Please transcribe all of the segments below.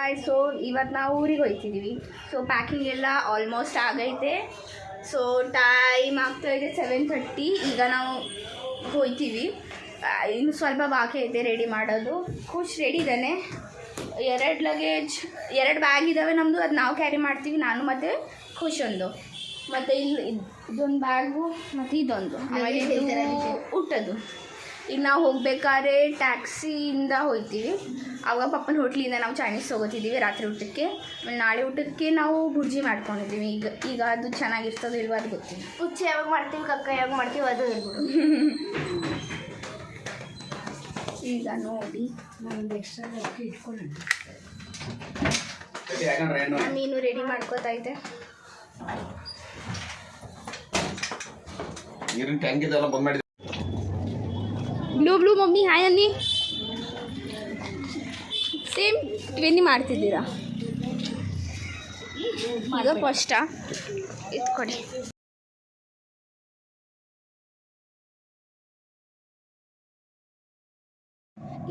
Hi so ಇವತ್ತು ನಾವು ಊರಿಗೆ ಹೋಗ್ತಿದ್ದೀವಿ ಸೊ ಪ್ಯಾಕಿಂಗ್ ಎಲ್ಲ ಆಲ್ಮೋಸ್ಟ್ ಆಗೈತೆ. ಸೊ ಟೈಮ್ ಆಗ್ತಾ ಇದೆ ಸೆವೆನ್ ಥರ್ಟಿ ಈಗ ನಾವು ಹೋಗ್ತೀವಿ ಇನ್ನು ಸ್ವಲ್ಪ ಬಾಕಿ ಐತೆ ರೆಡಿ ಮಾಡೋದು. ಖುಷ್ ರೆಡಿ ಇದ್ದಾನೆ. ಎರಡು ಲಗೇಜ್ ಎರಡು ಬ್ಯಾಗ್ ಇದ್ದಾವೆ ನಮ್ಮದು ಅದು ನಾವು ಕ್ಯಾರಿ ಮಾಡ್ತೀವಿ ನಾನು ಮತ್ತು ಖುಷ್ ಒಂದು. ಮತ್ತು ಇಲ್ಲಿ ಇದ್- ಇದೊಂದು ಬ್ಯಾಗು ಮತ್ತು ಇದೊಂದು. ಆಮೇಲೆ ಊಟದ್ದು. ಈಗ ನಾವು ಹೋಗ್ಬೇಕಾದ್ರೆ ಟ್ಯಾಕ್ಸಿಯಿಂದ ಹೋಗ್ತೀವಿ ಆವಾಗ ಪಪ್ಪನ ಹೋಟ್ಲಿಂದ ನಾವು ಚೈನೀಸ್ ಹೋಗೋತಿದ್ದೀವಿ ರಾತ್ರಿ ಊಟಕ್ಕೆ. ಆಮೇಲೆ ನಾಳೆ ಊಟಕ್ಕೆ ನಾವು ಬುರ್ಜಿ ಮಾಡ್ಕೊಂಡಿದ್ದೀವಿ. ಈಗ ಈಗ ಅದು ಚೆನ್ನಾಗಿರ್ತದೋ ಇಲ್ವೋ ಅದು ಗೊತ್ತಿಲ್ಲ. ಹುಚ್ಚು ಯಾವಾಗ ಮಾಡ್ತೀವಿ ಕಕ್ಕ ಯಾವಾಗ ಮಾಡ್ತೀವಿ ಅದು ಹೇಳ್ಬಿಡು. ಈಗ ನೋಡಿ ನಾನು ಎಕ್ಸ್ಟ್ರಾ ಇಟ್ಕೊಂಡು ಮೀನು ರೆಡಿ ಮಾಡ್ಕೋತಾ ಇದ್ದೆ. ನೀರಿನ ಟ್ಯಾಂಕ್ ಇದೆಲ್ಲ ಬಂದ್ ಮಾಡಿದೆ ಬ್ಲೂ ಬ್ಲೂ ಮಮ್ಮಿ ಹಾಯ್ ಅನ್ನಿ ಸೇಮ್ ಟ್ವೆನ್ನಿ ಮಾಡ್ತಿದ್ದೀರಾ ಈಗ ಫಸ್ಟಾ ಇಟ್ಕೊಡಿ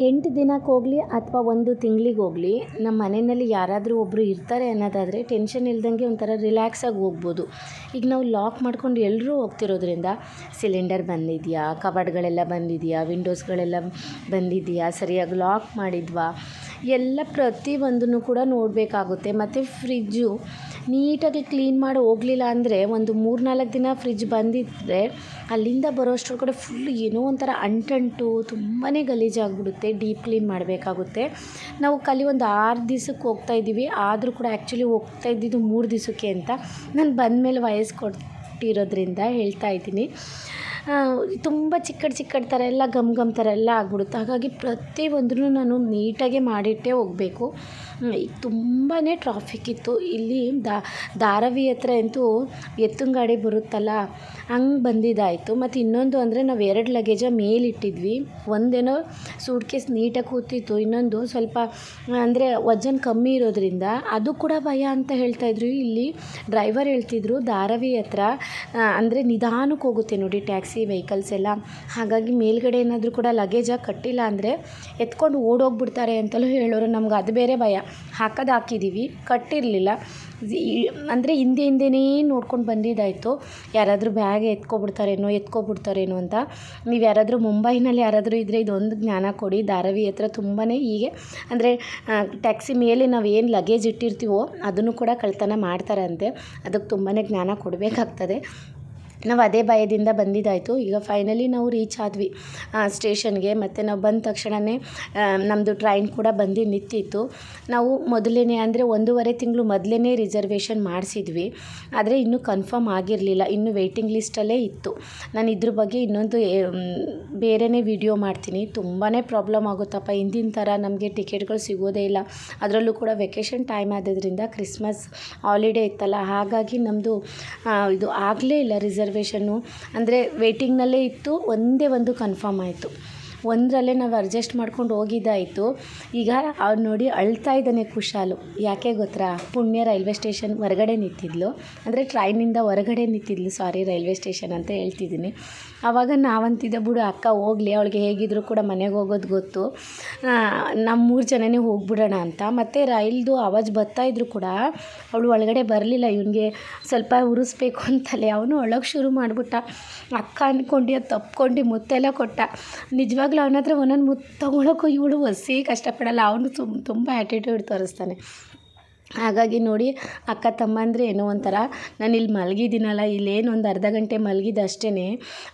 ಎಂಟು ದಿನಕ್ಕೆ ಹೋಗಲಿ ಅಥವಾ ಒಂದು ತಿಂಗಳಿಗೆ ಹೋಗಲಿ, ನಮ್ಮ ಮನೆಯಲ್ಲಿ ಯಾರಾದರೂ ಒಬ್ಬರು ಇರ್ತಾರೆ ಅನ್ನೋದಾದರೆ ಟೆನ್ಷನ್ ಇಲ್ದಂಗೆ ಒಂಥರ ರಿಲ್ಯಾಕ್ಸಾಗಿ ಹೋಗ್ಬೋದು. ಈಗ ನಾವು ಲಾಕ್ ಮಾಡ್ಕೊಂಡು ಎಲ್ಲರೂ ಹೋಗ್ತಿರೋದ್ರಿಂದ ಸಿಲಿಂಡರ್ ಬಂದಿದೆಯಾ ಕಬಾಡ್ಗಳೆಲ್ಲ ಬಂದಿದೆಯಾ ವಿಂಡೋಸ್ಗಳೆಲ್ಲ ಬಂದಿದೆಯಾ, ಸರಿಯಾಗಿ ಲಾಕ್ ಮಾಡಿದ್ವಾ, ಎಲ್ಲ ಪ್ರತಿಯೊಂದನ್ನು ಕೂಡ ನೋಡಬೇಕಾಗುತ್ತೆ. ಮತ್ತು ಫ್ರಿಜ್ಜು ನೀಟಾಗಿ ಕ್ಲೀನ್ ಮಾಡಿ ಹೋಗಲಿಲ್ಲ ಅಂದರೆ ಒಂದು ಮೂರು ನಾಲ್ಕು ದಿನ ಫ್ರಿಜ್ ಬಂದಿದ್ದರೆ ಅಲ್ಲಿಂದ ಬರೋಷ್ಟ್ರೊಳಗಡೆ ಫುಲ್ ಏನೋ ಒಂಥರ ಅಂಟಂಟು ತುಂಬಾ ಗಲೀಜಾಗ್ಬಿಡುತ್ತೆ ಡೀಪ್ ಕ್ಲೀನ್ ಮಾಡಬೇಕಾಗುತ್ತೆ. ನಾವು ಕಲಿ ಒಂದು ಆರು ದಿವ್ಸಕ್ಕೆ ಹೋಗ್ತಾ ಇದ್ದೀವಿ, ಆದರೂ ಕೂಡ ಆ್ಯಕ್ಚುಲಿ ಹೋಗ್ತಾ ಇದ್ದಿದ್ದು ಮೂರು ದಿವಸಕ್ಕೆ ಅಂತ. ನಾನು ಬಂದಮೇಲೆ ವಯಸ್ಸು ಕೊಟ್ಟಿರೋದ್ರಿಂದ ಹೇಳ್ತಾ ಇದ್ದೀನಿ. ತುಂಬ ಚಿಕ್ಕಡ್ ಚಿಕ್ಕಡ್ ಥರ ಎಲ್ಲ ಗಮ್ ಗಮ್ ಥರ ಎಲ್ಲ ಆಗ್ಬಿಡುತ್ತೆ. ಹಾಗಾಗಿ ಪ್ರತಿಯೊಂದನ್ನು ನಾನು ನೀಟಾಗೆ ಮಾಡಿಟ್ಟೇ ಹೋಗಬೇಕು. ತುಂಬಾ ಟ್ರಾಫಿಕ್ ಇತ್ತು. ಇಲ್ಲಿ ಧಾರಾವಿ ಹತ್ರ ಅಂತೂ ಎತ್ತಿನ ಗಾಡಿ ಬರುತ್ತಲ್ಲ, ಹಂಗೆ ಬಂದಿದ್ದಾಯಿತು ಮತ್ತು ಇನ್ನೊಂದು ಅಂದರೆ ನಾವು ಎರಡು ಲಗೇಜ ಮೇಲಿಟ್ಟಿದ್ವಿ. ಒಂದೇನೋ ಸೂಟ್ ಕೇಸ್ ನೀಟಾಗಿ ಕೂತಿತ್ತು, ಇನ್ನೊಂದು ಸ್ವಲ್ಪ, ಅಂದರೆ ವಜನ್ ಕಮ್ಮಿ ಇರೋದ್ರಿಂದ. ಅದು ಕೂಡ ಭಯ ಅಂತ ಹೇಳ್ತಾಯಿದ್ರು ಇಲ್ಲಿ ಡ್ರೈವರ್ ಹೇಳ್ತಿದ್ರು, ಧಾರಾವಿ ಹತ್ರ ಅಂದರೆ ನಿಧಾನಕ್ಕೆ ಹೋಗುತ್ತೆ ನೋಡಿ ಟ್ಯಾಕ್ಸಿ ವೆಹಿಕಲ್ಸ್ ಎಲ್ಲ. ಹಾಗಾಗಿ ಮೇಲ್ಗಡೆ ಏನಾದರೂ ಕೂಡ ಲಗೇಜಾಗಿ ಕಟ್ಟಿಲ್ಲ ಅಂದರೆ ಎತ್ಕೊಂಡು ಓಡೋಗ್ಬಿಡ್ತಾರೆ ಅಂತಲೂ ಹೇಳೋರು. ನಮ್ಗೆ ಅದು ಬೇರೆ ಭಯ. ಹಾಕೋದು ಹಾಕಿದ್ದೀವಿ ಕಟ್ಟಿರಲಿಲ್ಲ. ಅಂದರೆ ಹಿಂದೆ ಹಿಂದೆನೇ ನೋಡ್ಕೊಂಡು ಬಂದಿದ್ದಾಯಿತು. ಯಾರಾದರೂ ಬ್ಯಾಗ್ ಎತ್ಕೊಬಿಡ್ತಾರೇನೋ ಎತ್ಕೊಬಿಡ್ತಾರೇನೋ ಅಂತ. ನೀವು ಯಾರಾದರೂ ಮುಂಬೈನಲ್ಲಿ ಯಾರಾದರೂ ಇದ್ದರೆ ಇದೊಂದು ಜ್ಞಾನ ಕೊಡಿ. ಧಾರಾವಿ ಹತ್ರ ತುಂಬಾ ಹೀಗೆ, ಅಂದರೆ ಟ್ಯಾಕ್ಸಿ ಮೇಲೆ ನಾವು ಏನು ಲಗೇಜ್ ಇಟ್ಟಿರ್ತೀವೋ ಅದನ್ನು ಕೂಡ ಕಳ್ತನ ಮಾಡ್ತಾರಂತೆ. ಅದಕ್ಕೆ ತುಂಬಾ ಜ್ಞಾನ ಕೊಡಬೇಕಾಗ್ತದೆ. ನಾವು ಅದೇ ಭಯದಿಂದ ಬಂದಿದ್ದಾಯಿತು. ಈಗ ಫೈನಲಿ ನಾವು ರೀಚ್ ಆದ್ವಿ. ಸ್ಟೇಷನ್ಗೆ ಮತ್ತು ನಾವು ಬಂದ ತಕ್ಷಣವೇ ನಮ್ಮದು ಟ್ರೈನ್ ಕೂಡ ಬಂದು ನಿಂತಿತ್ತು. ನಾವು ಮೊದಲೇ ಅಂದರೆ ಒಂದೂವರೆ ತಿಂಗಳು ಮೊದಲೇ ರಿಸರ್ವೇಷನ್ ಮಾಡಿಸಿದ್ವಿ. ಆದರೆ ಇನ್ನೂ ಕನ್ಫರ್ಮ್ ಆಗಿರಲಿಲ್ಲ. ಇನ್ನೂ ವೆಯ್ಟಿಂಗ್ ಲಿಸ್ಟಲ್ಲೇ ಇತ್ತು. ನಾನು ಇದ್ರ ಬಗ್ಗೆ ಇನ್ನೊಂದು ಬೇರೆಯೇ ವಿಡಿಯೋ ಮಾಡ್ತೀನಿ. ತುಂಬಾ ಪ್ರಾಬ್ಲಮ್ ಆಗುತ್ತಪ್ಪ. ಹಿಂದಿನ ಥರ ನಮಗೆ ಟಿಕೆಟ್ಗಳು ಸಿಗೋದೇ ಇಲ್ಲ. ಅದರಲ್ಲೂ ಕೂಡ ವೆಕೇಷನ್ ಟೈಮ್ ಆದ್ರಿಂದ ಕ್ರಿಸ್ಮಸ್ ಹಾಲಿಡೇ ಇತ್ತಲ್ಲ. ಹಾಗಾಗಿ ನಮ್ಮದು ಇದು ಆಗಲೇ ಇಲ್ಲ ರಿಸರ್ವೇಷನ್ನು ಅಂದರೆ ವೇಟಿಂಗ್ನಲ್ಲೇ ಇತ್ತು ಒಂದೇ ಒಂದು ಕನ್ಫರ್ಮ್ ಆಯಿತು. ಒಂದರಲ್ಲೇ ನಾವು ಅಡ್ಜಸ್ಟ್ ಮಾಡ್ಕೊಂಡು ಹೋಗಿದ್ದಾಯಿತು. ಈಗ ಅವ್ನು ನೋಡಿ ಅಳ್ತಾ ಇದ್ದಾನೆ ಕುಶಾಲು. ಯಾಕೆ ಗೊತ್ತಾ? ಪುಣ್ಯ ರೈಲ್ವೆ ಸ್ಟೇಷನ್ ಹೊರಗಡೆ ನಿಂತಿದ್ಲು. ಅಂದರೆ ಟ್ರೈನಿಂದ ಹೊರಗಡೆ ನಿಂತಿದ್ಲು. ಸಾರಿ, ರೈಲ್ವೆ ಸ್ಟೇಷನ್ ಅಂತ ಹೇಳ್ತಿದ್ದೀನಿ. ಆವಾಗ ನಾವಂತಿದ್ದೆ, ಬಿಡು ಅಕ್ಕ, ಹೋಗಲಿ. ಅವಳಿಗೆ ಹೇಗಿದ್ರು ಕೂಡ ಮನೆಗೆ ಹೋಗೋದು ಗೊತ್ತು. ನಮ್ಮ ಮೂರು ಜನನೇ ಹೋಗ್ಬಿಡೋಣ ಅಂತ. ಮತ್ತು ರೈಲ್ದು ಆವಾಜ್ ಬರ್ತಾಯಿದ್ರು ಕೂಡ, ಅವಳು ಒಳಗಡೆ ಬರಲಿಲ್ಲ. ಇವನಿಗೆ ಸ್ವಲ್ಪ ಉರಿಸ್ಬೇಕು ಅಂತಲೇ. ಅವನು ಒಳಗೆ ಶುರು ಮಾಡಿಬಿಟ್ಟ. ಅಕ್ಕ ಅಂದ್ಕೊಂಡು ಅದು ತಪ್ಕೊಂಡು, ಮುತ್ತೆಲ್ಲ ಕೊಟ್ಟ. ನಿಜವಾಗ್ಲೂ ಅವನ ಹತ್ರ ಒಂದೊಂದು ಮುತ್ತು ತೊಗೊಳಕ್ಕೂ ಇವಳು ಒಸಿ ಕಷ್ಟಪಡಲ್ಲ. ಅವನು ತುಂಬ ತುಂಬ ಆ್ಯಟಿಟ್ಯೂಡ್ ತೋರಿಸ್ತಾನೆ. ಹಾಗಾಗಿ ನೋಡಿ, ಅಕ್ಕ ತಮ್ಮಂದರೆ ಏನೋ ಒಂಥರ. ನಾನು ಇಲ್ಲಿ ಮಲಗಿದ್ದೀನಲ್ಲ, ಇಲ್ಲೇನು ಒಂದು ಅರ್ಧ ಗಂಟೆ ಮಲಗಿದ್ದಷ್ಟೇ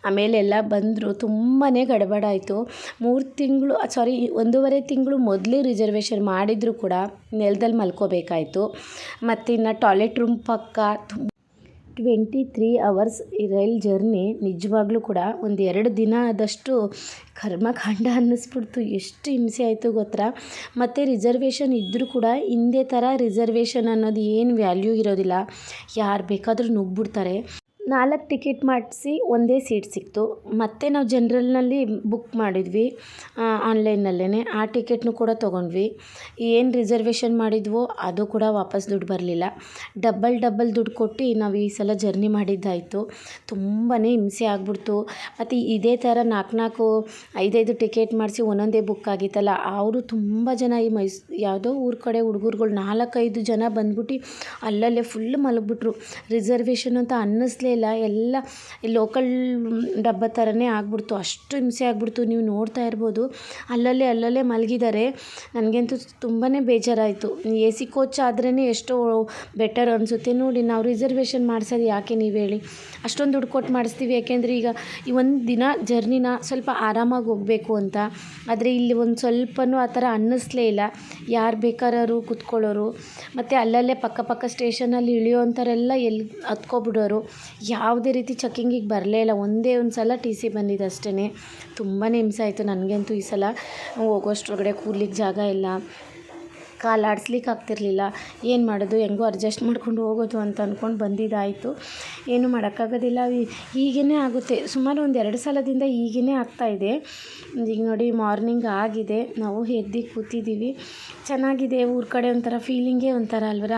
ಆಮೇಲೆ ಎಲ್ಲ ಬಂದರು ತುಂಬಾ ಗಡಬಡ ಆಯಿತು. ಮೂರು ತಿಂಗಳು ಸಾರಿ ಒಂದೂವರೆ ತಿಂಗಳು ಮೊದಲೇ ರಿಸರ್ವೇಷನ್ ಮಾಡಿದರೂ ಕೂಡ ನೆಲದಲ್ಲಿ ಮಲ್ಕೋಬೇಕಾಯಿತು. ಮತ್ತು ಇನ್ನು ಟಾಯ್ಲೆಟ್ ರೂಮ್ ಪಕ್ಕ twenty three hours rail journey ನಿಜವಾಗ್ಲೂ ಕೂಡ ಒಂದು ಎರಡು ದಿನ ಆದಷ್ಟು ಕರ್ಮಕಾಂಡ ಅನ್ನಿಸ್ಬಿಡ್ತು. ಎಷ್ಟು ಹಿಂಸೆ ಆಯಿತು ಗೊತ್ತಾ? ಮತ್ತು ರಿಸರ್ವೇಷನ್ ಇದ್ದರೂ ಕೂಡ ಹಿಂದೆ ಥರ ರಿಸರ್ವೇಷನ್ ಅನ್ನೋದು ಏನು ವ್ಯಾಲ್ಯೂ ಇರೋದಿಲ್ಲ. ಯಾರು ಬೇಕಾದರೂ ನುಗ್ಗಿಬಿಡ್ತಾರೆ ನಾಲ್ಕು ಟಿಕೆಟ್ ಮಾಡಿಸಿ ಒಂದೇ ಸೀಟ್ ಸಿಕ್ತು. ಮತ್ತು ನಾವು ಜನ್ರಲ್ನಲ್ಲಿ ಬುಕ್ ಮಾಡಿದ್ವಿ ಆನ್ಲೈನ್ನಲ್ಲೇ ಆ ಟಿಕೆಟ್ನು ಕೂಡ ತೊಗೊಂಡ್ವಿ. ಏನು ರಿಸರ್ವೇಷನ್ ಮಾಡಿದ್ವೋ ಅದು ಕೂಡ ವಾಪಸ್ ದುಡ್ಡು ಬರಲಿಲ್ಲ. ಡಬ್ಬಲ್ ಡಬ್ಬಲ್ ದುಡ್ಡು ಕೊಟ್ಟು ನಾವು ಈ ಸಲ ಜರ್ನಿ ಮಾಡಿದ್ದಾಯಿತು. ತುಂಬಾ ಹಿಂಸೆ ಆಗ್ಬಿಡ್ತು. ಮತ್ತು ಇದೇ ಥರ ನಾಲ್ಕು ನಾಲ್ಕು, ಐದೈದು ಟಿಕೆಟ್ ಮಾಡಿಸಿ ಒಂದೊಂದೇ ಬುಕ್ ಆಗಿತ್ತಲ್ಲ, ಅವರು ತುಂಬ ಜನ ಈ ಮೈಸ್, ಯಾವುದೋ ಊರ ಕಡೆ ಹುಡುಗರುಗಳು ನಾಲ್ಕೈದು ಜನ ಬಂದ್ಬಿಟ್ಟು ಅಲ್ಲಲ್ಲೇ ಫುಲ್ ಮಲಗಿಬಿಟ್ರು. ರಿಸರ್ವೇಷನ್ ಅಂತ ಅನ್ನಿಸ್ಲೇ ಇಲ್ಲ, ಎಲ್ಲ ಲೋಕಲ್ ಡಬ್ಬ ಥರನೇ ಆಗಿಬಿಡ್ತು. ಅಷ್ಟು ಹಿಂಸೆ ಆಗ್ಬಿಡ್ತು. ನೀವು ನೋಡ್ತಾ ಇರ್ಬೋದು. ಅಲ್ಲಲ್ಲೇ ಅಲ್ಲಲ್ಲೇ ಮಲಗಿದ್ದಾರೆ. ನನಗಂತೂ ತುಂಬಾ ಬೇಜಾರಾಯಿತು. ಎ ಸಿ ಕೋಚ್ ಆದ್ರೇ ಎಷ್ಟೋ ಬೆಟರ್ ಅನಿಸುತ್ತೆ. ನೋಡಿ, ನಾವು ರಿಸರ್ವೇಷನ್ ಮಾಡಿಸೋದು ಯಾಕೆ ನೀವು ಹೇಳಿ ಅಷ್ಟೊಂದು ದುಡ್ಡು ಕೊಟ್ಟು ಮಾಡಿಸ್ತೀವಿ. ಯಾಕೆಂದರೆ ಈಗ ಈ ಒಂದು ದಿನ ಜರ್ನಿನ ಸ್ವಲ್ಪ ಆರಾಮಾಗಿ ಹೋಗಬೇಕು ಅಂತ. ಆದರೆ ಇಲ್ಲಿ ಒಂದು ಸ್ವಲ್ಪನೂ ಆ ಥರ ಅನ್ನಿಸ್ಲೇ ಇಲ್ಲ. ಯಾರು ಬೇಕಾರೋರು ಕುತ್ಕೊಳ್ಳೋರು. ಮತ್ತು ಅಲ್ಲಲ್ಲೇ ಪಕ್ಕ ಪಕ್ಕ ಸ್ಟೇಷನಲ್ಲಿ ಇಳಿಯೋವಂಥವ್ರೆಲ್ಲ ಎಲ್ಲಿ ಹತ್ಕೊಬಿಡೋರು. ಯಾವುದೇ ರೀತಿ ಚೆಕ್ಕಿಂಗಿಗೆ ಬರಲೇ ಇಲ್ಲ. ಒಂದೇ ಒಂದು ಸಲ ಟಿ ಸಿ ಬಂದಿದ್ದು ಅಷ್ಟೇ ತುಂಬಾ ಹಿಂಸೆ ಆಯಿತು. ನನಗಂತೂ ಈ ಸಲ ಹೋಗೋಷ್ಟ್ರೊಳಗಡೆ ಕೂರ್ಲಿಕ್ಕೆ ಜಾಗ ಇಲ್ಲ. ಕಾಲು ಆಡಿಸ್ಲಿಕ್ಕೆ ಆಗ್ತಿರ್ಲಿಲ್ಲ. ಏನು ಮಾಡೋದು? ಹೆಂಗೋ ಅಡ್ಜಸ್ಟ್ ಮಾಡ್ಕೊಂಡು ಹೋಗೋದು ಅಂತ ಅಂದ್ಕೊಂಡು ಬಂದಿದ್ದಾಯಿತು. ಏನು ಮಾಡೋಕ್ಕಾಗೋದಿಲ್ಲ. ಹೀಗೇ ಆಗುತ್ತೆ. ಸುಮಾರು ಒಂದು ಎರಡು ಸಲದಿಂದ ಹೀಗೇ ಆಗ್ತಾಯಿದೆ ಈಗ ನೋಡಿ ಮಾರ್ನಿಂಗ್ ಆಗಿದೆ. ನಾವು ಎದ್ದು ಕೂತಿದ್ದೀವಿ. ಚೆನ್ನಾಗಿದೆ. ಊರ ಕಡೆ ಒಂಥರ ಫೀಲಿಂಗೇ ಒಂಥರ ಅಲ್ವರ?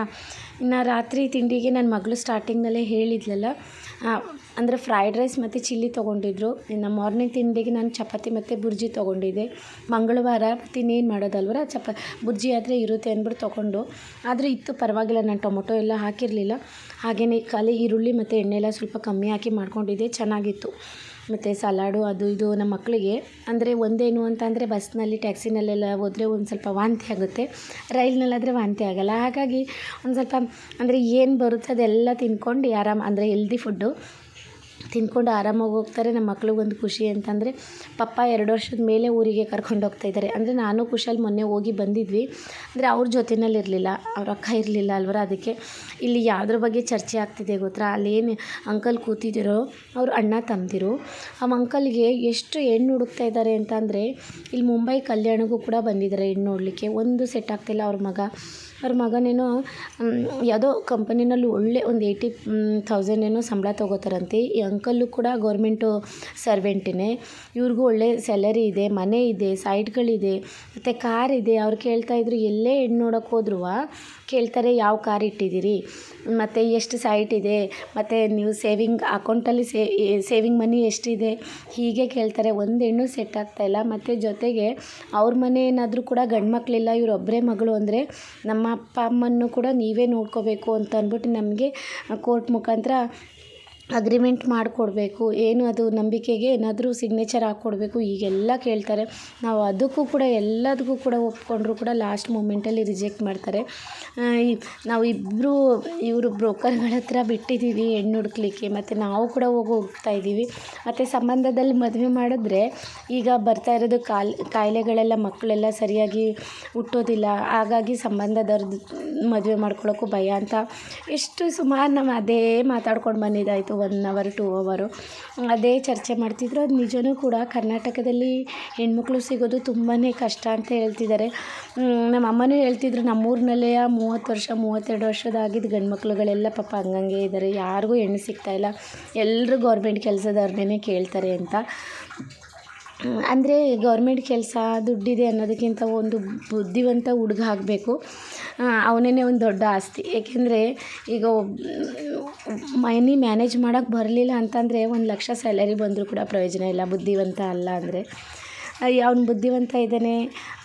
ಇನ್ನು ರಾತ್ರಿ ತಿಂಡಿಗೆ ನನ್ನ ಮಗಳು ಸ್ಟಾರ್ಟಿಂಗ್ನಲ್ಲೇ ಹೇಳಿದ್ಲಲ್ಲ. ಅಂದರೆ ಫ್ರೈಡ್ ರೈಸ್ ಮತ್ತು ಚಿಲ್ಲಿ ತೊಗೊಂಡಿದ್ರು. ಇನ್ನು ಮಾರ್ನಿಂಗ್ ತಿಂಡಿಗೆ ನಾನು ಚಪಾತಿ ಮತ್ತು ಬುರ್ಜಿ ತೊಗೊಂಡಿದ್ದೆ. ಮಂಗಳವಾರ ಇನ್ನೇನು ಮಾಡೋದಲ್ವರ ಚಪಾ, ಬುರ್ಜಿ ಆದರೆ ಇರುತ್ತೆ ಅಂದ್ಬಿಟ್ಟು ತೊಗೊಂಡು. ಆದರೆ ಇತ್ತು ಪರವಾಗಿಲ್ಲ, ನಾನು ಟೊಮೊಟೊ ಎಲ್ಲ ಹಾಕಿರಲಿಲ್ಲ. ಹಾಗೆಯೇ ಖಾಲಿ ಈರುಳ್ಳಿ ಮತ್ತು ಎಣ್ಣೆ ಎಲ್ಲ ಸ್ವಲ್ಪ ಕಮ್ಮಿ ಹಾಕಿ ಮಾಡ್ಕೊಂಡಿದ್ದೆ, ಚೆನ್ನಾಗಿತ್ತು. ಮತ್ತು ಸಲಾಡು ಅದು ಇದು ನಮ್ಮ ಮಕ್ಕಳಿಗೆ ಅಂದರೆ ಒಂದೇನು ಅಂತಂದರೆ ಬಸ್ನಲ್ಲಿ, ಟ್ಯಾಕ್ಸಿನಲ್ಲೆಲ್ಲ ಹೋದರೆ ಒಂದು ಸ್ವಲ್ಪ ವಾಂತಿ ಆಗುತ್ತೆ. ರೈಲ್ನಲ್ಲಾದರೆ ವಾಂತಿ ಆಗೋಲ್ಲ. ಹಾಗಾಗಿ ಒಂದು ಸ್ವಲ್ಪ, ಅಂದರೆ ಏನು ಬರುತ್ತೆ ಅದೆಲ್ಲ ತಿನ್ಕೊಂಡು ಆರಾಮ, ಅಂದರೆ ಹೆಲ್ದಿ ಫುಡ್ಡು ತಿಂದ್ಕೊಂಡು ಆರಾಮಾಗಿ ಹೋಗ್ತಾರೆ. ನಮ್ಮ ಮಕ್ಳಿಗೊಂದು ಖುಷಿ ಅಂತಂದರೆ ಪಪ್ಪ ಎರಡು ವರ್ಷದ ಮೇಲೆ ಊರಿಗೆ ಕರ್ಕೊಂಡು ಹೋಗ್ತಾ ಇದ್ದಾರೆ. ಅಂದರೆ ನಾನು ಖುಷಿಯಲ್ಲಿ ಮೊನ್ನೆ ಹೋಗಿ ಬಂದಿದ್ವಿ. ಅಂದರೆ ಅವ್ರ ಜೊತೆಯಲ್ಲಿ ಇರಲಿಲ್ಲ. ಅವ್ರ ಅಕ್ಕ ಇರಲಿಲ್ಲ ಅಲ್ವರ? ಅದಕ್ಕೆ ಇಲ್ಲಿ ಯಾವುದ್ರ ಬಗ್ಗೆ ಚರ್ಚೆ ಆಗ್ತಿದೆ ಗೊತ್ತಾ? ಅಲ್ಲೇನು ಅಂಕಲ್ ಕೂತಿದ್ದೀರೋ ಅವ್ರ ಅಣ್ಣ ತಮ್ಮದಿರು ಆ ಅಂಕಲ್ಗೆ ಎಷ್ಟು ಹೆಣ್ಣು ಹುಡುಕ್ತಾ ಇದ್ದಾರೆ ಅಂತಂದರೆ, ಇಲ್ಲಿ ಮುಂಬೈ ಕಲ್ಯಾಣಕ್ಕೂ ಕೂಡ ಬಂದಿದ್ದಾರೆ ಹೆಣ್ಣು ನೋಡಲಿಕ್ಕೆ. ಒಂದು ಸೆಟ್ ಆಗ್ತಿಲ್ಲ ಅವ್ರ ಮಗ. ಅವ್ರ ಮಗನೇನೋ ಯಾವುದೋ ಕಂಪನಿನಲ್ಲಿ ಒಳ್ಳೆ ಒಂದು ಏಯ್ಟಿ ಥೌಸಂಡ್ ಏನೋ ಸಂಬಳ ತೊಗೋತಾರಂತೆ. ಈ ಅಂಕಲ್ಲು ಕೂಡ ಗೌರ್ಮೆಂಟು ಸರ್ವೆಂಟಿನೇ ಇವ್ರಿಗೂ ಒಳ್ಳೆ ಸ್ಯಾಲರಿ ಇದೆ, ಮನೆ ಇದೆ ಸೈಟ್ಗಳಿದೆ ಮತ್ತು ಕಾರ್ ಇದೆ. ಅವ್ರು ಕೇಳ್ತಾಯಿದ್ರು ಎಲ್ಲೇ ಹೆಣ್ಣು ನೋಡೋಕೆ ಹೋದ್ರೂ ಕೇಳ್ತಾರೆ, ಯಾವ ಕಾರ್ ಇಟ್ಟಿದ್ದೀರಿ? ಮತ್ತು, ಎಷ್ಟು ಸೈಟ್ ಇದೆ? ಮತ್ತು, ನೀವು ಸೇವಿಂಗ್ ಅಕೌಂಟಲ್ಲಿ ಸೇವಿಂಗ್ ಮನಿ ಎಷ್ಟಿದೆ? ಹೀಗೆ ಕೇಳ್ತಾರೆ. ಒಂದು ಹೆಣ್ಣು ಸೆಟ್ ಆಗ್ತಾಯಿಲ್ಲ ಮತ್ತು, ಜೊತೆಗೆ ಅವ್ರ ಮನೆ ಏನಾದರೂ ಕೂಡ ಗಂಡು ಮಕ್ಕಳಿಲ್ಲ ಇವ್ರು ಒಬ್ಬರೇ ಮಗಳು ಅಂದರೆ ನಮ್ಮ ಅಪ್ಪ ಅಮ್ಮನ್ನು ಕೂಡ ನೀವೇ ನೋಡ್ಕೋಬೇಕು ಅಂತ ಅಂದ್ಬಿಟ್ಟು ನಮಗೆ ಕೋರ್ಟ್ ಮುಖಾಂತರ ಅಗ್ರಿಮೆಂಟ್ ಮಾಡಿಕೊಡ್ಬೇಕು, ಏನು ಅದು ನಂಬಿಕೆಗೆ ಏನಾದರೂ ಸಿಗ್ನೇಚರ್ ಹಾಕ್ಕೊಡ್ಬೇಕು ಹೀಗೆಲ್ಲ ಕೇಳ್ತಾರೆ. ನಾವು ಅದಕ್ಕೂ ಕೂಡ, ಎಲ್ಲದಕ್ಕೂ ಕೂಡ ಒಪ್ಕೊಂಡ್ರು ಕೂಡ ಲಾಸ್ಟ್ ಮೂಮೆಂಟಲ್ಲಿ ರಿಜೆಕ್ಟ್ ಮಾಡ್ತಾರೆ. ನಾವು ಇಬ್ಬರು ಇವರು ಬ್ರೋಕರ್ಗಳ ಹತ್ರ ಬಿಟ್ಟಿದ್ದೀವಿ ಹೆಣ್ಣು ಹುಡುಕ್ಲಿಕ್ಕೆ ಮತ್ತು ನಾವು ಕೂಡ ಹೋಗಿ ಹೋಗ್ತಾ ಇದ್ದೀವಿ. ಮತ್ತು ಸಂಬಂಧದಲ್ಲಿ ಮದುವೆ ಮಾಡಿದ್ರೆ ಈಗ ಬರ್ತಾ ಇರೋದು ಕಾಲ್, ಕಾಯಿಲೆಗಳೆಲ್ಲ ಮಕ್ಕಳೆಲ್ಲ ಸರಿಯಾಗಿ ಹುಟ್ಟೋದಿಲ್ಲ. ಹಾಗಾಗಿ ಸಂಬಂಧದವ್ರದ್ದು ಮದುವೆ ಮಾಡ್ಕೊಳ್ಳೋಕ್ಕೂ ಭಯ ಅಂತ. ಎಷ್ಟು ಸುಮಾರು ನಮ್ಮ ಅದೇ ಮಾತಾಡ್ಕೊಂಡು ಬಂದಿದ್ದಾಯಿತು. ಒನ್ ಅವರ್ ಟೂ ಅವರು ಅದೇ ಚರ್ಚೆ ಮಾಡ್ತಿದ್ರು. ಅದು ನಿಜವೂ ಕೂಡ ಕರ್ನಾಟಕದಲ್ಲಿ ಹೆಣ್ಮಕ್ಳು ಸಿಗೋದು ತುಂಬಾ ಕಷ್ಟ ಅಂತ ಹೇಳ್ತಿದ್ದಾರೆ. ನಮ್ಮ ಅಮ್ಮನೂ ಹೇಳ್ತಿದ್ರು, ನಮ್ಮೂರಿನಲ್ಲೇ ಮೂವತ್ತು ವರ್ಷ, ಮೂವತ್ತೆರಡು ವರ್ಷದಾಗಿದ್ದ ಗಂಡು ಮಕ್ಳುಗಳೆಲ್ಲ ಪಾಪ ಹಂಗಂಗೆ ಇದ್ದಾರೆ ಯಾರಿಗೂ ಹೆಣ್ಣು ಸಿಗ್ತಾಯಿಲ್ಲ ಎಲ್ಲರೂ ಗೌರ್ಮೆಂಟ್ ಕೆಲಸದವ್ರನ್ನೇ ಕೇಳ್ತಾರೆ ಅಂತ. ಅಂದರೆ ಗೌರ್ಮೆಂಟ್ ಕೆಲಸ, ದುಡ್ಡಿದೆ ಅನ್ನೋದಕ್ಕಿಂತ ಒಂದು ಬುದ್ಧಿವಂತ ಹುಡುಗ ಆಗಬೇಕು. ಅವನೇ ಒಂದು ದೊಡ್ಡ ಆಸ್ತಿ. ಏಕೆಂದರೆ ಈಗ ಮನಿ ಮ್ಯಾನೇಜ್ ಮಾಡೋಕ್ಕೆ ಬರಲಿಲ್ಲ ಅಂತಂದರೆ ಒಂದು ಲಕ್ಷ ಸ್ಯಾಲರಿ ಬಂದರೂ ಕೂಡ ಪ್ರಯೋಜನ ಇಲ್ಲ, ಬುದ್ಧಿವಂತ ಅಲ್ಲ ಅಂದರೆ. ಅವ್ನು ಬುದ್ಧಿವಂತ ಇದ್ದಾನೆ.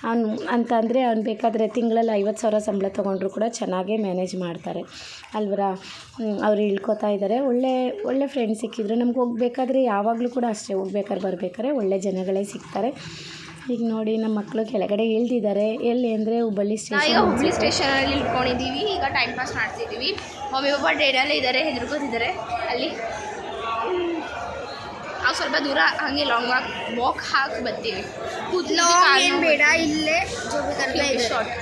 ಅವ್ನು ಅಂತ ಅಂದರೆ ಅವ್ನು ಬೇಕಾದರೆ ತಿಂಗಳಲ್ಲಿ ಐವತ್ತು ಸಾವಿರ ಸಂಬಳ ತೊಗೊಂಡ್ರು ಕೂಡ ಚೆನ್ನಾಗೇ ಮ್ಯಾನೇಜ್ ಮಾಡ್ತಾರೆ. ಅಲ್ವರ? ಅವ್ರು ಇಳ್ಕೊತಾ ಇದ್ದಾರೆ ಒಳ್ಳೆ ಒಳ್ಳೆ ಫ್ರೆಂಡ್ಸ್ ಸಿಕ್ಕಿದ್ರು. ನಮ್ಗೆ ಹೋಗ್ಬೇಕಾದ್ರೆ ಯಾವಾಗಲೂ ಕೂಡ ಅಷ್ಟೇ ಹೋಗ್ಬೇಕಾದ್ರೆ ಬರ್ಬೇಕಾದ್ರೆ ಒಳ್ಳೆ ಜನಗಳೇ ಸಿಗ್ತಾರೆ. ಈಗ ನೋಡಿ ನಮ್ಮ ಮಕ್ಕಳು ಕೆಳಗಡೆ ಇಳ್ದಿದ್ದಾರೆ ಎಲ್ಲಿ ಅಂದರೆ ಹುಬ್ಬಳ್ಳಿ ಈಗ ಸ್ಟೇಷನ್ ಹುಬ್ಳಿ ಸ್ಟೇಷನಲ್ಲಿ ಇಳ್ಕೊಂಡಿದ್ದೀವಿ. ಈಗ ಟೈಮ್ ಪಾಸ್ ಮಾಡ್ತಿದ್ದೀವಿ. ಮಮ್ಮಿ ಪಾಪ ಡೇಡಲ್ಲೇ ಇದ್ದಾರೆ ಹೆದರ್ಕೋತಿದ್ದಾರೆ ಅಲ್ಲಿ. ನಾವು ಸ್ವಲ್ಪ ದೂರ ಹಂಗೆ ಲಾಂಗ್ ವಾಕ್ ವಾಕ್ ಹಾಕಿ ಬರ್ತೀವಿ. ಬೇಡ ಇಲ್ಲೇ. ಶಾರ್ಟ್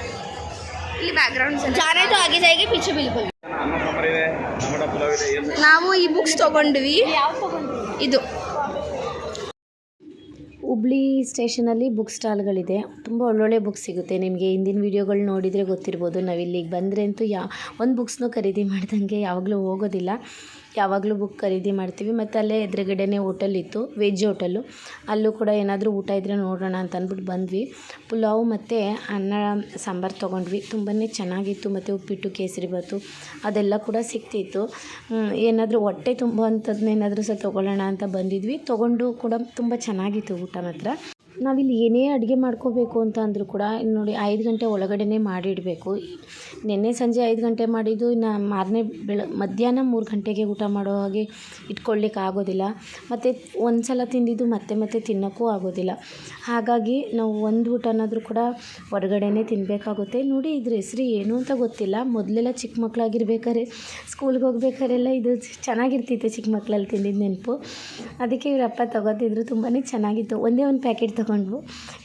ಇಲ್ಲಿ ಬ್ಯಾಕ್ಗ್ರೌಂಡ್ಸ್ ಆಗಿದೆ ಆಗಿ ಪಿಚ್ಚು ಬಿಲ್ಕುಲ್ ನಾವು ಈ ಬುಕ್ಸ್ ತಗೊಂಡ್ವಿ. ಇದು. ಹುಬ್ಳಿ ಸ್ಟೇಷನಲ್ಲಿ ಬುಕ್ ಸ್ಟಾಲ್ಗಳಿದೆ. ತುಂಬ ಒಳ್ಳೊಳ್ಳೆ ಬುಕ್ಸ್ ಸಿಗುತ್ತೆ. ನಿಮಗೆ ಹಿಂದಿನ ವೀಡಿಯೋಗಳು ನೋಡಿದರೆ ಗೊತ್ತಿರ್ಬೋದು. ನಾವಿಲ್ಲಿಗೆ ಬಂದರೆ ಅಂತೂ ಯಾ ಒಂದು ಬುಕ್ಸ್ನೂ ಖರೀದಿ ಮಾಡ್ದಂಗೆ ಯಾವಾಗಲೂ ಹೋಗೋದಿಲ್ಲ. ಯಾವಾಗಲೂ ಬುಕ್ ಖರೀದಿ ಮಾಡ್ತೀವಿ. ಮತ್ತು ಅಲ್ಲೇ ಎದುರುಗಡೆನೇ ಹೋಟೆಲ್ ಇತ್ತು ವೆಜ್ ಹೋಟೆಲ್ಲು ಅಲ್ಲೂ ಕೂಡ ಏನಾದರೂ ಊಟ ಇದ್ದರೆ ನೋಡೋಣ ಅಂತ ಅಂದ್ಬಿಟ್ಟು ಬಂದ್ವಿ. ಪುಲಾವ್ ಮತ್ತು ಅನ್ನ, ಸಾಂಬಾರು ತೊಗೊಂಡ್ವಿ. ತುಂಬಾ ಚೆನ್ನಾಗಿತ್ತು. ಮತ್ತು ಉಪ್ಪಿಟ್ಟು ಕೇಸರಿಬಾತು ಅದೆಲ್ಲ ಕೂಡ ಸಿಕ್ತಿತ್ತು ಏನಾದರೂ ಹೊಟ್ಟೆ ತುಂಬುವಂಥದ್ದನ್ನೇನಾದರೂ ಸಹ ತೊಗೊಳ್ಳೋಣ ಅಂತ ಬಂದಿದ್ವಿ. ತೊಗೊಂಡು ಕೂಡ ತುಂಬ ಚೆನ್ನಾಗಿತ್ತು ಊಟ ಮಾತ್ರ. ನಾವಿಲ್ಲಿ ಏನೇ ಅಡುಗೆ ಮಾಡ್ಕೋಬೇಕು ಅಂತ ಅಂದರೂ ಕೂಡ ಇಲ್ಲಿ ನೋಡಿ ಐದು ಗಂಟೆ ಒಳಗಡೆನೇ ಮಾಡಿಡಬೇಕು. ನಿನ್ನೆ ಸಂಜೆ ಐದು ಗಂಟೆ ಮಾಡಿದ್ದು, ಇನ್ನು ಮಾರನೇ ಬೆಳ, ಮಧ್ಯಾಹ್ನ ಮೂರು ಗಂಟೆಗೆ ಊಟ ಮಾಡೋ ಹಾಗೆ ಇಟ್ಕೊಳ್ಳಿಕ್ಕೆ ಆಗೋದಿಲ್ಲ. ಮತ್ತು ಒಂದು ಸಲ ತಿಂದಿದ್ದು ಮತ್ತೆ ಮತ್ತೆ ತಿನ್ನೋಕ್ಕೂ ಆಗೋದಿಲ್ಲ. ಹಾಗಾಗಿ ನಾವು ಒಂದು ಊಟನಾದರೂ ಕೂಡ ಹೊರಗಡೆನೇ ತಿನ್ನಬೇಕಾಗುತ್ತೆ ನೋಡಿ ಇದ್ರ ಹೆಸ್ರು ಏನು ಅಂತ ಗೊತ್ತಿಲ್ಲ. ಮೊದಲೆಲ್ಲ ಚಿಕ್ಕ ಮಕ್ಕಳಾಗಿರ್ಬೇಕಾದ್ರೆ ಸ್ಕೂಲ್ಗೆ ಹೋಗ್ಬೇಕಾರೆಲ್ಲ ಇದು ಚೆನ್ನಾಗಿರ್ತಿತ್ತು ಚಿಕ್ಕ ಮಕ್ಕಳಲ್ಲಿ ತಿಂದಿದ್ದು ನೆನಪು. ಅದಕ್ಕೆ ಇವರಪ್ಪ ತಗೋತಿದ್ರು ತುಂಬಾ ಚೆನ್ನಾಗಿತ್ತು. ಒಂದೇ ಒಂದು ಪ್ಯಾಕೆಟ್ ತೊಗೊಂಡ್ವು.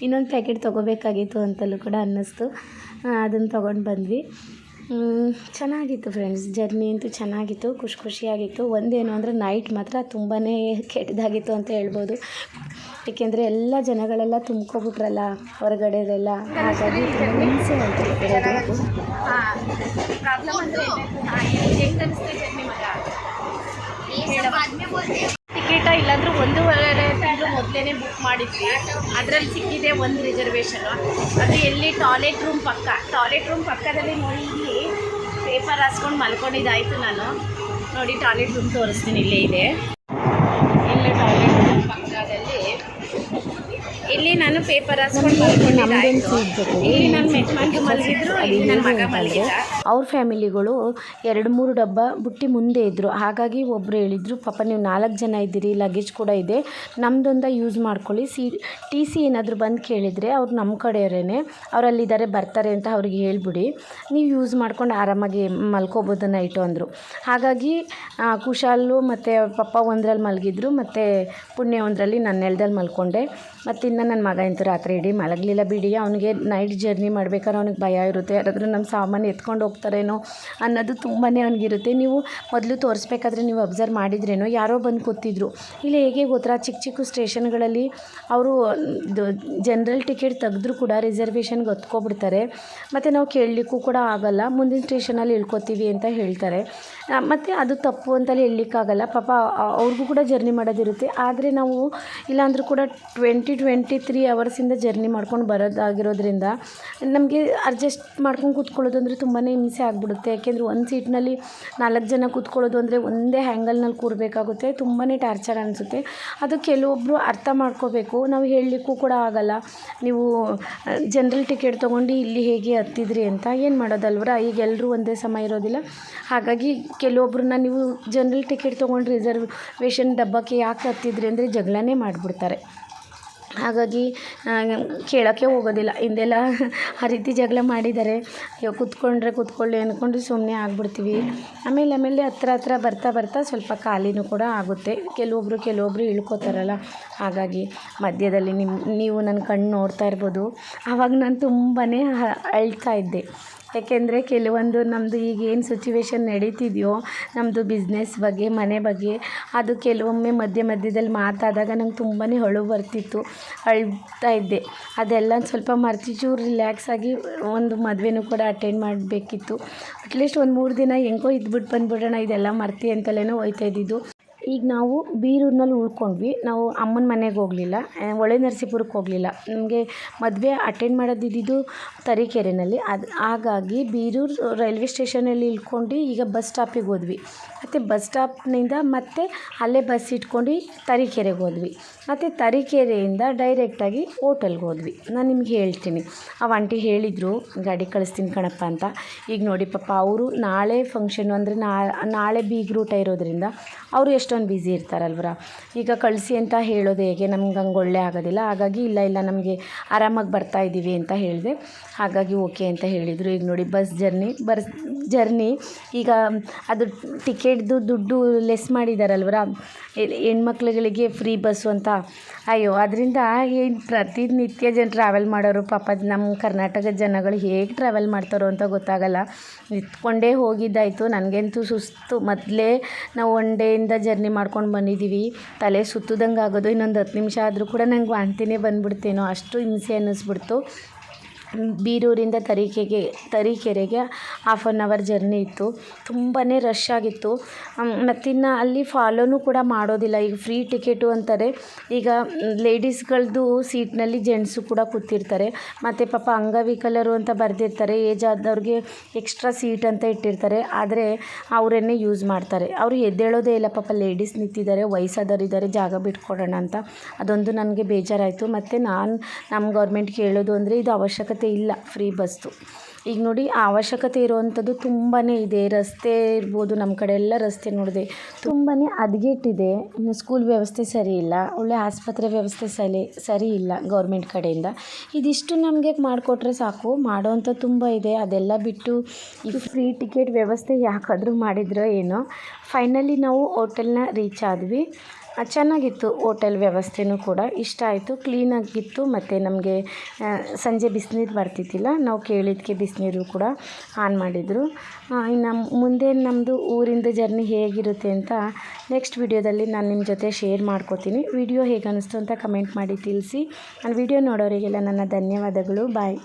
ಇನ್ನೊಂದು ಪ್ಯಾಕೆಟ್ ತೊಗೋಬೇಕಾಗಿತ್ತು ಅಂತಲೂ ಕೂಡ ಅನ್ನಿಸ್ತು. ಅದನ್ನು ತೊಗೊಂಡು ಬಂದ್ವಿ. ಚೆನ್ನಾಗಿತ್ತು ಫ್ರೆಂಡ್ಸ್ ಜರ್ನಿ ಅಂತೂ ಚೆನ್ನಾಗಿತ್ತು, ಖುಷಿ ಖುಷಿಯಾಗಿತ್ತು. ಒಂದೇನು ಅಂದರೆ ನೈಟ್ ಮಾತ್ರ ತುಂಬಾ ಕೆಟ್ಟದಾಗಿತ್ತು ಅಂತ ಹೇಳ್ಬೋದು. ಏಕೆಂದರೆ ಎಲ್ಲ ಜನಗಳೆಲ್ಲ ತುಂಬ್ಕೊಬಿಟ್ರಲ್ಲ, ಹೊರಗಡೆದೆಲ್ಲ. ಹಾಗಾಗಿ ತುಂಬ ಹಿಂಸೆ ಆಯಿತು ಬರೋದು ಪ್ರಾಬ್ಲಮ್ ಅಂದರೆ ಹೆಂಗೆ ಅನಿಸ್ತು ಜರ್ನಿ ಮಗ ಟಿಕೆಟ ಇಲ್ಲಾಂದ್ರೆ ಒಂದೂವರೆ ತಿಂಗಳು ಮೊದಲೇ ಬುಕ್ ಮಾಡಿದ್ವಿ. ಅದರಲ್ಲಿ ಸಿಕ್ಕಿದೆ ಒಂದು ರಿಸರ್ವೇಷನು ಅದು ಎಲ್ಲಿ ಟಾಯ್ಲೆಟ್ ರೂಮ್ ಪಕ್ಕ. ಟಾಯ್ಲೆಟ್ ರೂಮ್ ಪಕ್ಕದಲ್ಲಿ ನೋಡಿ ಇಲ್ಲಿ ಪೇಪರ್ ಹಾಸ್ಕೊಂಡು ಮಲ್ಕೊಂಡಿದ್ದಾಯಿತು ನಾನು. ನೋಡಿ ಟಾಯ್ಲೆಟ್ ರೂಮ್ ತೋರಿಸ್ತೀನಿ, ಇಲ್ಲೇ ಇದೆ. ಇಲ್ಲಿ ನಾನು ಪೇಪರ್ ಹಾಸ್ಕೊಂಡು ಇಲ್ಲಿ ನನ್ನ ಮೆಟ್ಮಂಗೆ ಮಲಗಿದ್ರು ಇಲ್ಲಿ ನನ್ನ ಮಗ ಮಲಗಿದ್ದ ಅವ್ರ ಫ್ಯಾಮಿಲಿಗಳು ಎರಡು ಮೂರು ಡಬ್ಬ ಬುಟ್ಟಿ ಮುಂದೆ ಇದ್ದರು ಹಾಗಾಗಿ ಒಬ್ಬರು ಹೇಳಿದರು ಪಾಪ ನೀವು ನಾಲ್ಕು ಜನ ಇದ್ದೀರಿ ಲಗೇಜ್ ಕೂಡ ಇದೆ. ನಮ್ಮದೊಂದ ಯೂಸ್ ಮಾಡ್ಕೊಳ್ಳಿ. ಸಿ ಟಿ ಸಿ ಏನಾದರೂ ಬಂದು ಕೇಳಿದರೆ ಅವ್ರು ನಮ್ಮ ಕಡೆಯವರೇನೆ. ಅವರಲ್ಲಿದ್ದಾರೆ ಬರ್ತಾರೆ ಅಂತ ಅವ್ರಿಗೆ ಹೇಳ್ಬಿಡಿ. ನೀವು ಯೂಸ್ ಮಾಡ್ಕೊಂಡು ಆರಾಮಾಗಿ ಮಲ್ಕೋಬೋದು ನೈಟು ಅಂದರು. ಹಾಗಾಗಿ ಕುಶಾಲು ಮತ್ತು ಪಪ್ಪ ಒಂದರಲ್ಲಿ ಮಲಗಿದ್ರು ಮತ್ತು ಪುಣ್ಯ ಒಂದರಲ್ಲಿ ನನ್ನ ನೆಲದಲ್ಲಿ ಮಲ್ಕೊಂಡೆ. ಮತ್ತು ಇನ್ನು ನನ್ನ ಮಗ ಅಂತೂ ರಾತ್ರಿ ಇಡೀ ಮಲಗಲಿಲ್ಲ ಬಿಡಿ. ಅವನಿಗೆ ನೈಟ್ ಜರ್ನಿ ಮಾಡ್ಬೇಕಾದ್ರೆ ಅವ್ನಿಗೆ ಭಯ ಇರುತ್ತೆ. ಯಾರಾದರೂ ನಮ್ಮ ಸಾಮಾನು ಎತ್ಕೊಂಡು ಹೋಗ್ತಾರೇನೋ ಅನ್ನೋದು ತುಂಬಾ ಅವನಿಗಿರುತ್ತೆ. ನೀವು ಮೊದಲು ತೋರಿಸ್ಬೇಕಾದ್ರೆ ನೀವು ಅಬ್ಸರ್ವ್ ಮಾಡಿದ್ರೇನೋ ಯಾರೋ ಬಂದು ಕೂತಿದ್ರು. ಇಲ್ಲಿ ಹೇಗೆ ಗೊತ್ತಾ? ಚಿಕ್ಕ ಚಿಕ್ಕ ಸ್ಟೇಷನ್ಗಳಲ್ಲಿ ಅವರು ಜನರಲ್ ಟಿಕೆಟ್ ತೆಗೆದ್ರು ಕೂಡ ರಿಸರ್ವೇಷನ್ಗೆ ಗೊತ್ಕೊಬಿಡ್ತಾರೆ. ಮತ್ತು ನಾವು ಕೇಳಲಿಕ್ಕೂ ಕೂಡ ಆಗಲ್ಲ. ಮುಂದಿನ ಸ್ಟೇಷನಲ್ಲಿ ಇಳ್ಕೊತೀವಿ ಅಂತ ಹೇಳ್ತಾರೆ. ಮತ್ತು ಅದು ತಪ್ಪು ಅಂತಲೇ ಹೇಳಲಿಕ್ಕಾಗಲ್ಲ. ಪಾಪ ಅವ್ರಿಗೂ ಕೂಡ ಜರ್ನಿ ಮಾಡೋದಿರುತ್ತೆ. ಆದರೆ ನಾವು ಇಲ್ಲಾಂದರೂ ಕೂಡ ಟ್ವೆಂಟಿ ಟ್ವೆಂಟಿ ತ್ರೀ ಅವರ್ಸಿಂದ ಜರ್ನಿ ಮಾಡ್ಕೊಂಡು ಬರೋದಾಗಿರೋದ್ರಿಂದ ನಮಗೆ ಅಡ್ಜಸ್ಟ್ ಮಾಡ್ಕೊಂಡು ಕೂತ್ಕೊಳ್ಳೋದು ಅಂದರೆ ತುಂಬಾ ಹಿಂಸೆ ಆಗಿಬಿಡುತ್ತೆ. ಯಾಕೆಂದರೆ ಒಂದು ಸೀಟ್ನಲ್ಲಿ ನಾಲ್ಕು ಜನ ಕೂತ್ಕೊಳ್ಳೋದು ಅಂದರೆ ಒಂದೇ ಹ್ಯಾಂಗಲ್ನಲ್ಲಿ ಕೂರಬೇಕಾಗುತ್ತೆ. ತುಂಬಾ ಟಾರ್ಚರ್ ಅನಿಸುತ್ತೆ. ಅದು ಕೆಲವೊಬ್ಬರು ಅರ್ಥ ಮಾಡ್ಕೋಬೇಕು. ನಾವು ಹೇಳಲಿಕ್ಕೂ ಕೂಡ ಆಗಲ್ಲ. ನೀವು ಜನ್ರಲ್ ಟಿಕೆಟ್ ತೊಗೊಂಡು ಇಲ್ಲಿ ಹೇಗೆ ಹತ್ತಿದ್ರಿ ಅಂತ. ಏನು ಮಾಡೋದಲ್ವರ? ಈಗ ಎಲ್ಲರೂ ಒಂದೇ ಸಮಯ ಇರೋದಿಲ್ಲ. ಹಾಗಾಗಿ ಕೆಲವೊಬ್ಬರನ್ನ ನೀವು ಜನ್ರಲ್ ಟಿಕೆಟ್ ತೊಗೊಂಡು ರಿಸರ್ವೇಷನ್ ಡಬ್ಬಕ್ಕೆ ಯಾಕೆ ಹತ್ತಿದ್ರಿ ಅಂದರೆ ಜಗಳನೇ ಮಾಡಿಬಿಡ್ತಾರೆ. ಹಾಗಾಗಿ ಕೇಳೋಕ್ಕೆ ಹೋಗೋದಿಲ್ಲ. ಹಿಂದೆಲ್ಲ ಆ ರೀತಿ ಜಗಳ ಮಾಡಿದ್ದಾರೆ ಅಯ್ಯೋ, ಕೂತ್ಕೊಂಡ್ರೆ ಕೂತ್ಕೊಳ್ಳಿ ಅಂದ್ಕೊಂಡು ಸುಮ್ಮನೆ ಆಗ್ಬಿಡ್ತೀವಿ. ಆಮೇಲೆ ಆಮೇಲೆ ಹತ್ರ ಹತ್ರ ಬರ್ತಾ ಬರ್ತಾ ಸ್ವಲ್ಪ ಖಾಲಿನೂ ಕೂಡ ಆಗುತ್ತೆ. ಕೆಲವೊಬ್ಬರು ಕೆಲವೊಬ್ಬರು ಇಳ್ಕೊತಾರಲ್ಲ. ಹಾಗಾಗಿ ಮಧ್ಯದಲ್ಲಿ ನಿಮ್ಮ ನೀವು ನನ್ನ ಕಣ್ಣು ನೋಡ್ತಾ ಇರ್ಬೋದು. ಆವಾಗ ನಾನು ತುಂಬಾ ಅಳ್ತಾ ಇದ್ದೆ. ಯಾಕೆಂದರೆ ಕೆಲವೊಂದು ನಮ್ಮದು ಈಗ ಏನು ಸಿಚುವೇಶನ್ ನಡೀತಿದೆಯೋ ನಮ್ಮದು ಬಿಸ್ನೆಸ್ ಬಗ್ಗೆ, ಮನೆ ಬಗ್ಗೆ, ಅದು ಕೆಲವೊಮ್ಮೆ ಮಧ್ಯ ಮಧ್ಯದಲ್ಲಿ ಮಾತಾದಾಗ ನಂಗೆ ತುಂಬಾ ಅಳು ಬರ್ತಿತ್ತು, ಅಳ್ತಾ ಇದ್ದೆ. ಅದೆಲ್ಲ ಸ್ವಲ್ಪ ಮರ್ತಿ ಚೂರು ರಿಲ್ಯಾಕ್ಸ್ ಆಗಿ ಒಂದು ಮದುವೆನೂ ಕೂಡ ಅಟೆಂಡ್ ಮಾಡಬೇಕಿತ್ತು. ಅಟ್ಲೀಸ್ಟ್ ಒಂದು ಮೂರು ದಿನ ಹೆಂಗೋ ಇದ್ಬಿಟ್ಟು ಬಂದ್ಬಿಡೋಣ, ಇದೆಲ್ಲ ಮರ್ತಿ ಅಂತಲೇ ಹೋಯ್ತಾ ಇದ್ದಿದ್ದು. ಈಗ ನಾವು ಬೀರೂರಿನಲ್ಲಿ ಉಳ್ಕೊಂಡ್ವಿ. ನಾವು ಅಮ್ಮನ ಮನೆಗೆ ಹೋಗಲಿಲ್ಲ. ಹೊಳೆ ನರಸೀಪುರಕ್ಕೆ ಹೋಗಲಿಲ್ಲ. ನಮಗೆ ಮದುವೆ ಅಟೆಂಡ್ ಮಾಡೋದಿದ್ದಿದ್ದು ತರೀಕೆರೆಯಲ್ಲಿ ಅದು, ಹಾಗಾಗಿ ಬೀರೂರು ರೈಲ್ವೆ ಸ್ಟೇಷನಲ್ಲಿ ಇಳ್ಕೊಂಡು ಈಗ ಬಸ್ ಸ್ಟಾಪಿಗೆ ಹೋದ್ವಿ. ಮತ್ತು ಬಸ್ ಸ್ಟಾಪ್ನಿಂದ ಮತ್ತೆ ಅಲ್ಲೇ ಬಸ್ ಇಟ್ಕೊಂಡು ತರೀಕೆರೆಗೆ ಹೋದ್ವಿ. ಮತ್ತು ತರೀಕೆರೆಯಿಂದ ಡೈರೆಕ್ಟಾಗಿ ಓಟೆಲ್ಗೆ ಹೋದ್ವಿ. ನಾನು ನಿಮ್ಗೆ ಹೇಳ್ತೀನಿ. ಆ ಆಂಟಿ ಹೇಳಿದರು, ಗಾಡಿ ಕಳಿಸ್ತೀನಿ ಕಣಪ್ಪ ಅಂತ. ಈಗ ನೋಡಿ ಪಾಪ ಅವರು ನಾಳೆ ಫಂಕ್ಷನು ಅಂದರೆ ನಾಳೆ ಬೀಗ್ ರೂಟ ಇರೋದ್ರಿಂದ ಅವರು ಎಷ್ಟೊಂದು ಬ್ಯುಸಿ ಇರ್ತಾರಲ್ವರ. ಈಗ ಕಳಿಸಿ ಅಂತ ಹೇಳೋದು ಹೇಗೆ? ನಮ್ಗೆ ಹಂಗೆ ಒಳ್ಳೆ ಆಗೋದಿಲ್ಲ. ಹಾಗಾಗಿ ಇಲ್ಲ ಇಲ್ಲ, ನಮಗೆ ಆರಾಮಾಗಿ ಬರ್ತಾ ಇದ್ದೀವಿ ಅಂತ ಹೇಳಿದೆ. ಹಾಗಾಗಿ ಓಕೆ ಅಂತ ಹೇಳಿದರು. ಈಗ ನೋಡಿ ಬಸ್ ಜರ್ನಿ ಬಸ್ ಜರ್ನಿ. ಈಗ ಅದು ಟಿಕೆಟ್ದು ದುಡ್ಡು ಲೆಸ್ ಮಾಡಿದಾರಲ್ವರ? ಹೆಣ್ಮಕ್ಳುಗಳಿಗೆ ಫ್ರೀ ಬಸ್ಸು ಅಂತ. ಅಯ್ಯೋ, ಅದರಿಂದ ಏನು ಪ್ರತಿನಿತ್ಯ ಜನ ಟ್ರಾವೆಲ್ ಮಾಡೋರು ಪಾಪ ನಮ್ಮ ಕರ್ನಾಟಕದ ಜನಗಳು ಹೇಗೆ ಟ್ರಾವೆಲ್ ಮಾಡ್ತಾರೋ ಅಂತ ಗೊತ್ತಾಗಲ್ಲ. ನಿಂತ್ಕೊಂಡೇ ಹೋಗಿದ್ದಾಯಿತು. ನನಗಂತೂ ಸುಸ್ತು. ಮೊದಲೇ ನಾವು ಒನ್ ಡೇಯಿಂದ ಜರ್ನಿ ಮಾಡ್ಕೊಂಡು ಬಂದಿದ್ದೀವಿ ತಲೆ ಸುತ್ತದಂಗೆ ಆಗೋದು. ಇನ್ನೊಂದು ಹತ್ತು ನಿಮಿಷ ಆದರೂ ಕೂಡ ನಂಗೆ ವಾಂತಿನೇ ಬಂದ್ಬಿಡ್ತೇನೋ. ಅಷ್ಟು ಹಿಂಸೆ ಅನ್ನಿಸ್ಬಿಡ್ತು. ಬೀರೂರಿಂದ ತರೀಕೆಗೆ, ತರೀಕೆರೆಗೆ ಹಾಫ್ ಆನ್ ಅವರ್ ಜರ್ನಿ ಇತ್ತು. ತುಂಬಾ ರಶ್ ಆಗಿತ್ತು. ಮತ್ತಿನ್ನು ಅಲ್ಲಿ ಫಾಲೋನು ಕೂಡ ಮಾಡೋದಿಲ್ಲ. ಈಗ ಫ್ರೀ ಟಿಕೆಟು ಅಂತಾರೆ. ಈಗ ಲೇಡೀಸ್ಗಳದ್ದು ಸೀಟ್ನಲ್ಲಿ ಜೆಂಟ್ಸು ಕೂಡ ಕೂತಿರ್ತಾರೆ. ಮತ್ತು ಪಾಪ ಅಂಗವಿಕಲರು ಅಂತ ಬರೆದಿರ್ತಾರೆ. ಏಜ್ ಆದವ್ರಿಗೆ ಎಕ್ಸ್ಟ್ರಾ ಸೀಟ್ ಅಂತ ಇಟ್ಟಿರ್ತಾರೆ. ಆದರೆ ಅವರನ್ನೇ ಯೂಸ್ ಮಾಡ್ತಾರೆ. ಅವರು ಎದ್ದೇಳೋದೇ ಇಲ್ಲ. ಪಾಪ ಲೇಡೀಸ್ ನಿಂತಿದ್ದಾರೆ. ವಯಸ್ಸಾದವರಿದ್ದಾರೆ ಜಾಗ ಬಿಟ್ಕೊಡೋಣ ಅಂತ. ಅದೊಂದು ನನಗೆ ಬೇಜಾರಾಯಿತು. ಮತ್ತು ನಾನು ನಮ್ಮ ಗೌರ್ಮೆಂಟ್ ಕೇಳೋದು ಅಂದರೆ ಇದು ಅವಶ್ಯಕತೆ ಇಲ್ಲ ಫ್ರೀ ಬಸ್ದು ಈಗ ನೋಡಿ ಆ ಅವಶ್ಯಕತೆ ಇರುವಂಥದ್ದು ತುಂಬಾ ಇದೆ. ರಸ್ತೆ ಇರ್ಬೋದು ನಮ್ಮ ಕಡೆ ಎಲ್ಲ ರಸ್ತೆ ನೋಡಿದೆ. ತುಂಬಾ ಹದಗೆಟ್ಟಿದೆ ಇನ್ನು ಸ್ಕೂಲ್ ವ್ಯವಸ್ಥೆ ಸರಿ ಇಲ್ಲ. ಒಳ್ಳೆ ಆಸ್ಪತ್ರೆ ವ್ಯವಸ್ಥೆ ಸರಿ ಸರಿ ಇಲ್ಲ ಗೌರ್ಮೆಂಟ್ ಕಡೆಯಿಂದ. ಇದಿಷ್ಟು ನಮಗೆ ಮಾಡಿಕೊಟ್ರೆ ಸಾಕು. ಮಾಡೋವಂಥ ತುಂಬ ಇದೆ. ಅದೆಲ್ಲ ಬಿಟ್ಟು ಈ ಫ್ರೀ ಟಿಕೆಟ್ ವ್ಯವಸ್ಥೆ ಯಾಕಾದರೂ ಮಾಡಿದ್ರೋ ಏನೋ. ಫೈನಲಿ ನಾವು ಹೋಟೆಲ್ನ ರೀಚ್ ಆದ್ವಿ. ಚೆನ್ನಾಗಿತ್ತು ಹೋಟೆಲ್ ವ್ಯವಸ್ಥೆನೂ ಕೂಡ. ಇಷ್ಟ ಆಯಿತು. ಕ್ಲೀನಾಗಿತ್ತು ಮತ್ತು ನಮಗೆ ಸಂಜೆ ಬಿಸಿನೀರು ಬರ್ತಿದ್ದಿಲ್ಲ. ನಾವು ಕೇಳಿದ್ಕೆ ಬಿಸಿನೀರು ಕೂಡ ಆನ್ ಮಾಡಿದರು. ಇನ್ನು ಮುಂದೆ ನಮ್ಮದು ಊರಿಂದ ಜರ್ನಿ ಹೇಗಿರುತ್ತೆ ಅಂತ ನೆಕ್ಸ್ಟ್ ವಿಡಿಯೋದಲ್ಲಿ ನಾನು ನಿಮ್ಮ ಜೊತೆ ಶೇರ್ ಮಾಡ್ಕೋತೀನಿ. ವಿಡಿಯೋ ಹೇಗೆ ಅನ್ನಿಸ್ತು ಅಂತ ಕಮೆಂಟ್ ಮಾಡಿ ತಿಳಿಸಿ. ನಾನು ವಿಡಿಯೋ ನೋಡೋರಿಗೆಲ್ಲ ನನ್ನ ಧನ್ಯವಾದಗಳು. ಬಾಯ್